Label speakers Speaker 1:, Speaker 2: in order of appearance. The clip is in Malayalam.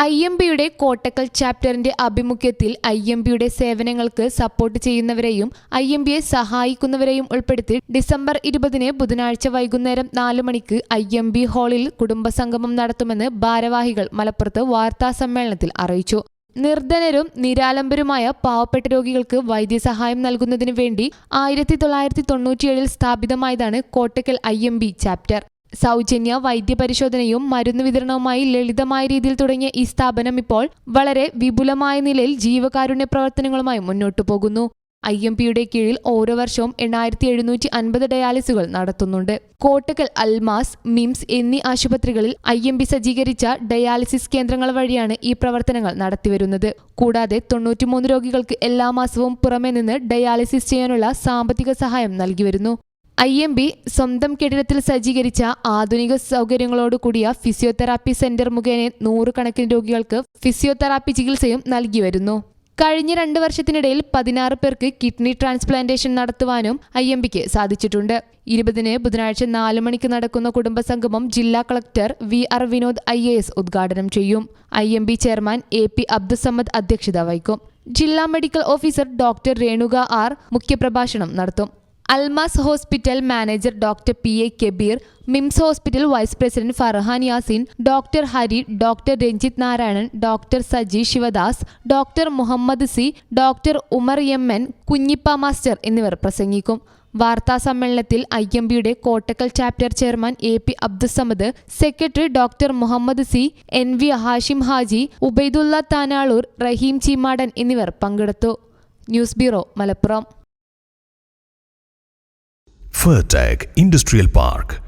Speaker 1: ഐ എം പിയുടെ കോട്ടക്കൽ ചാപ്റ്ററിന്റെ ആഭിമുഖ്യത്തിൽ ഐ എം പിയുടെ സേവനങ്ങൾക്ക് സപ്പോർട്ട് ചെയ്യുന്നവരെയും ഐ എം പിയെ സഹായിക്കുന്നവരെയും ഉൾപ്പെടുത്തി ഡിസംബർ ഇരുപതിന് ബുധനാഴ്ച വൈകുന്നേരം നാല് മണിക്ക് ഐ എം പി ഹാളിൽ കുടുംബസംഗമം നടത്തുമെന്ന് ഭാരവാഹികൾ മലപ്പുറത്ത് വാർത്താ സമ്മേളനത്തിൽ അറിയിച്ചു. നിർധനരും നിരാലംബരുമായ പാവപ്പെട്ട രോഗികൾക്ക് വൈദ്യസഹായം നൽകുന്നതിനു വേണ്ടി ആയിരത്തി തൊള്ളായിരത്തി തൊണ്ണൂറ്റിയേഴിൽ സ്ഥാപിതമായതാണ് Kottakkal I M B chapter. സൗജന്യ വൈദ്യപരിശോധനയും മരുന്ന് വിതരണവുമായി ലളിതമായ രീതിയിൽ തുടങ്ങിയ ഈ സ്ഥാപനം ഇപ്പോൾ വളരെ വിപുലമായ നിലയിൽ ജീവകാരുണ്യ പ്രവർത്തനങ്ങളുമായി മുന്നോട്ടു പോകുന്നു. ഐ എം പിയുടെ കീഴിൽ ഓരോ വർഷവും എണ്ണായിരത്തി എഴുന്നൂറ്റി അൻപത് ഡയാലിസുകൾ നടത്തുന്നുണ്ട്. കോട്ടക്കൽ അൽമാസ് മിംസ് എന്നീ ആശുപത്രികളിൽ ഐ എം പി സജ്ജീകരിച്ച ഡയാലിസിസ് കേന്ദ്രങ്ങൾ വഴിയാണ് ഈ പ്രവർത്തനങ്ങൾ നടത്തിവരുന്നത്. കൂടാതെ തൊണ്ണൂറ്റിമൂന്ന് രോഗികൾക്ക് എല്ലാ മാസവും പുറമെ നിന്ന് ഡയാലിസിസ് ചെയ്യാനുള്ള സാമ്പത്തിക സഹായം നൽകി വരുന്നു. ഐ എം ബി സ്വന്തം കെട്ടിടത്തിൽ സജ്ജീകരിച്ച ആധുനിക സൗകര്യങ്ങളോട് കൂടിയ ഫിസിയോതെറാപ്പി സെന്റർ മുഖേന നൂറുകണക്കിന് രോഗികൾക്ക് ഫിസിയോതെറാപ്പി ചികിത്സയും നൽകി വരുന്നു. കഴിഞ്ഞ രണ്ട് വർഷത്തിനിടയിൽ പതിനാറ് പേർക്ക് കിഡ്നി ട്രാൻസ്പ്ലാന്റേഷൻ നടത്തുവാനും ഐ എം ബിക്ക് സാധിച്ചിട്ടുണ്ട്. ഇരുപതിന് ബുധനാഴ്ച നാല് മണിക്ക് നടക്കുന്ന കുടുംബസംഗമം ജില്ലാ collector V R Vinod I A S ഉദ്ഘാടനം ചെയ്യും. I M B chairman A P Abdussamad അധ്യക്ഷത വഹിക്കും. ജില്ലാ medical officer doctor Renuka R മുഖ്യപ്രഭാഷണം നടത്തും. Almas hospital manager doctor P A Kabeer MIMS hospital vice president Farhan Yasin doctor Hari doctor Ranjith Narayanan doctor Saji Sivadas doctor Muhammad C doctor Umar M N Kunhippa master എന്നിവർ പ്രസംഗിക്കും. വാർത്താ സമ്മേളനത്തിൽ ഐ എം ബിയുടെ Kottakkal chapter chairman A P Abdussamad secretary doctor Muhammad C N V Hashim Haji Ubaidulla Tanalur Raheem Cheemadan എന്നിവർ പങ്കെടുത്തു. News bureau Malappuram.
Speaker 2: Fertech Industrial Park,